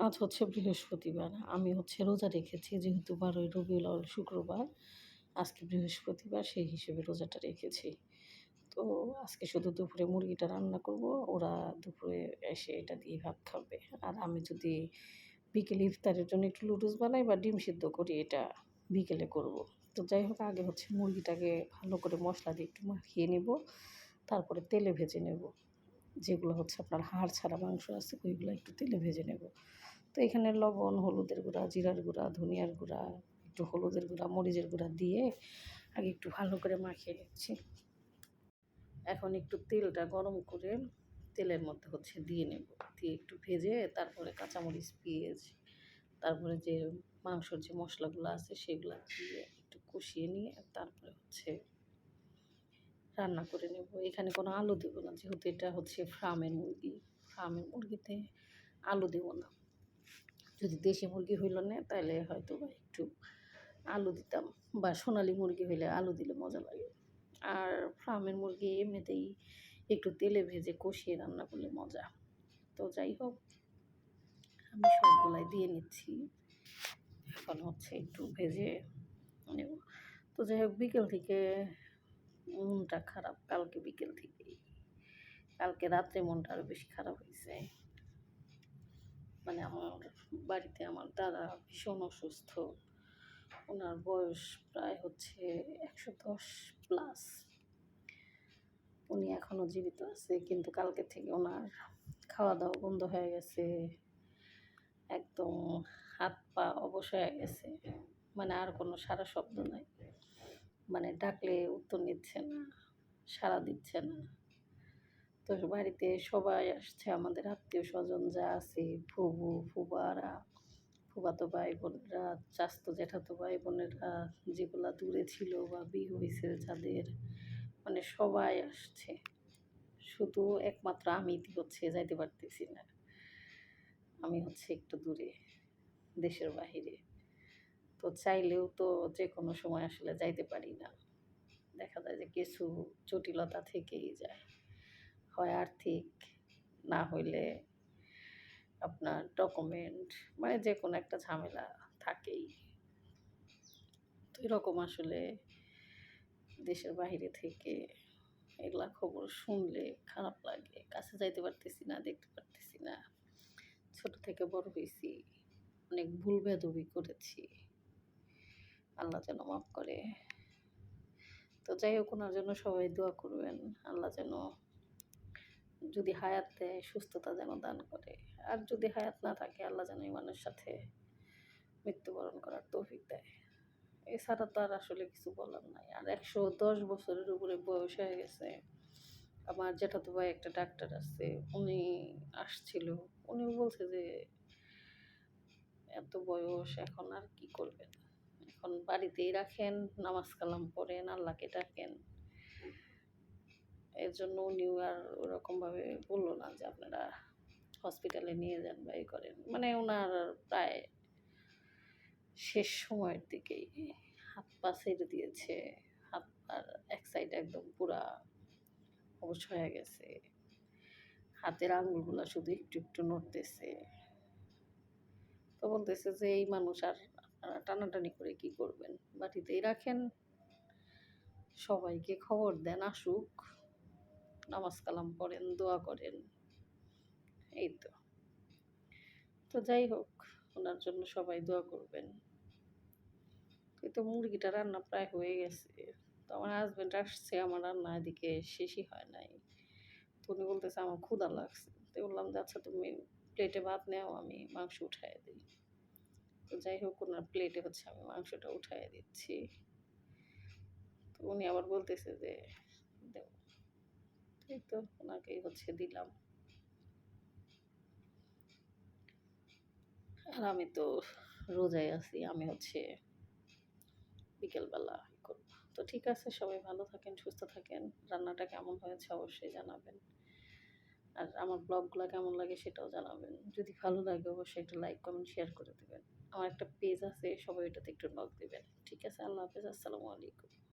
আজ হচ্ছে বৃহস্পতিবার। আমি হচ্ছে রোজা রেখেছি, যেহেতু বারোই রবিউল শুক্রবার। আজকে বৃহস্পতিবার, সেই হিসেবে রোজাটা রেখেছি। তো আজকে শুধু দুপুরে মুরগিটা রান্না করব, ওরা দুপুরে এসে এটা দিয়ে ভাত খাবে। আর আমি যদি বিকেলে ইফতারের জন্য একটু লুডুস বানাই বা ডিম সিদ্ধ করি, এটা বিকেলে করব। তো যাই হোক, আগে হচ্ছে মুরগিটাকে ভালো করে মশলা দিয়ে একটু মাখিয়ে নেব, তারপরে তেলে ভেজে নেব। যেগুলো হচ্ছে আপনার হাড় ছাড়া মাংস আছে, ওইগুলো একটু তেলে ভেজে নেব। তো এখানে লবণ, হলুদের গুঁড়া, জিরার গুঁড়া, ধনিয়ার গুঁড়া, একটু হলুদের গুঁড়া, মরিচের গুঁড়া দিয়ে আগে একটু ভালো করে মাখিয়ে নিচ্ছি। এখন একটু তেলটা গরম করে তেলের মধ্যে হচ্ছে দিয়ে নেব। দিয়ে একটু ভেজে তারপরে কাঁচামরিচ, পেঁয়াজ, তারপরে যে মাংসর যে মশলাগুলো আছে সেগুলো দিয়ে একটু কষিয়ে নিয়ে তারপরে হচ্ছে রান্না করে নেব। এখানে কোনো আলু দেবো না, যেহেতু এটা হচ্ছে ফার্মের মুরগি। ফার্মের মুরগিতে আলু দেবো না। যদি দেশি মুরগি হইল না, তাহলে হয়তো বা একটু আলু দিতাম। বা সোনালি মুরগি হইলে আলু দিলে মজা লাগে। আর ফার্মের মুরগি এমনিতেই একটু তেলে ভেজে কষিয়ে রান্না করলে মজা। তো যাই হোক, আমি সবগুলাই দিয়ে নিচ্ছি। এখন হচ্ছে একটু ভেজে নেব। তো যাই হোক, বিকেল থেকে মনটা খারাপ কালকে বিকেল থেকেই। কালকে রাত্রে মনটা আরও বেশি খারাপ হয়েছে মানে আমার বাড়িতে আমার দাদা ভীষণ অসুস্থ। ওনার বয়স প্রায় হচ্ছে একশো দশ প্লাস। উনি এখনও জীবিত আছে, কিন্তু কালকে থেকে ওনার খাওয়া দাওয়া বন্ধ হয়ে গেছে। একদম হাত পা অবশ হয়ে গেছে। মানে আর কোনো সারা শব্দ নাই। মানে ডাকলে উত্তর নিচ্ছে না, সাড়া দিচ্ছে না। তো বাড়িতে সবাই আসছে, আমাদের আত্মীয় স্বজন যা আছে, ফুবু, ফুবারা ফুবাতো ভাই বোনেরা চাস্তো জ্যাঠাতো ভাই বোনেরা যেগুলা দূরে ছিল বা বিয়ে হয়েছে যাদের মানে সবাই আসছে। শুধু একমাত্র আমি হচ্ছে যাইতে পারতেছি না। আমি হচ্ছে একটু দূরে, দেশের বাহিরে। তো চাইলেও তো যে কোনো সময় আসলে যাইতে পারি না। দেখা যায় যে কিছু জটিলতা থেকেই যায়। হয় আর্থিক, না হইলে আপনার ডকুমেন্ট মানে যে কোনো একটা ঝামেলা থাকেই। তো এরকম আসলে দেশের বাহিরে থেকে এগুলা খবর শুনলে খারাপ লাগে। কাছে যাইতে পারতেছি না, দেখতে পারতেছি না। ছোট থেকে বড় হয়েছি অনেক ভুল বেদবি করেছি। আল্লাহ যেন মাফ করে। তো যাই হোক, ওনার জন্য সবাই দোয়া করবেন। আল্লাহ যেন যদি হায়াত দেয়, সুস্থতা যেন দান করে। আর যদি হায়াত না থাকে, আল্লাহ যেন ইমানের সাথে মৃত্যুবরণ করার তৌফিক দেয়। এছাড়া তো আর আসলে কিছু বলার নাই। আর একশো দশ বছরের উপরে বয়স হয়ে গেছে। আমার তো ভাই একটা ডাক্তার আছে, উনি আসছিল। উনিও বলছে যে, এত বয়স, এখন আর কি করবেন? এখন বাড়িতেই রাখেন, নামাজ কালাম পড়েন, আল্লাহকে ডাকেন। এর জন্য উনিও আর ওরকমভাবে বলল না যে আপনারা হসপিটালে নিয়ে যান বা করেন। মানে ওনার প্রায় শেষ সময়ের দিকেই হাত পা ছেড়ে দিয়েছে, হাত পার এক সাইড একদম পুরা অবশ হয়ে গেছে। হাতের আঙুলগুলো শুধু একটু একটু নড়তেছে। তো বলতেছে যে এই মানুষ আর টানাটানি করে কি করবেন? বাড়িতেই রাখেন। সবাইকে খবর দেন, আসুক। নামাজ কালাম পড়েন, দোয়া করেন। এই তো। তো যাই হোক, ওনার জন্য সবাই দোয়া করবেন। তো মুরগিটা রান্না প্রায় হয়ে গেছে। তো আমার হাজব্যান্ড আসছে, আমার রান্না এদিকে শেষই হয় নাই। তো উনি বলতেছে, আমার ক্ষুদা লাগছে। তো বললাম যে আচ্ছা তুমি প্লেটে ভাত নেও, আমি মাংস উঠাই দিই। তো যাই হোক, ওনার প্লেটে হচ্ছে আমি মাংসটা উঠাই দিচ্ছি। তো উনি আবার বলতেছে যে এই তো ওনাকেই হচ্ছে দিলাম। আর আমি তো রোজায় আছি, আমি হচ্ছে বিকেলবেলা করব। তো ঠিক আছে, সবাই ভালো থাকেন, সুস্থ থাকেন। রান্নাটা কেমন হয়েছে অবশ্যই জানাবেন। আর আমার ব্লগগুলো কেমন লাগে সেটাও জানাবেন। যদি ভালো লাগে অবশ্যই একটা লাইক কমেন্ট শেয়ার করে দেবেন। আমার একটা পেজ আছে, সবাই ওইটাতে একটু নক দেবেন। ঠিক আছে? আল্লাহ হাফেজ, আসসালামু আলাইকুম।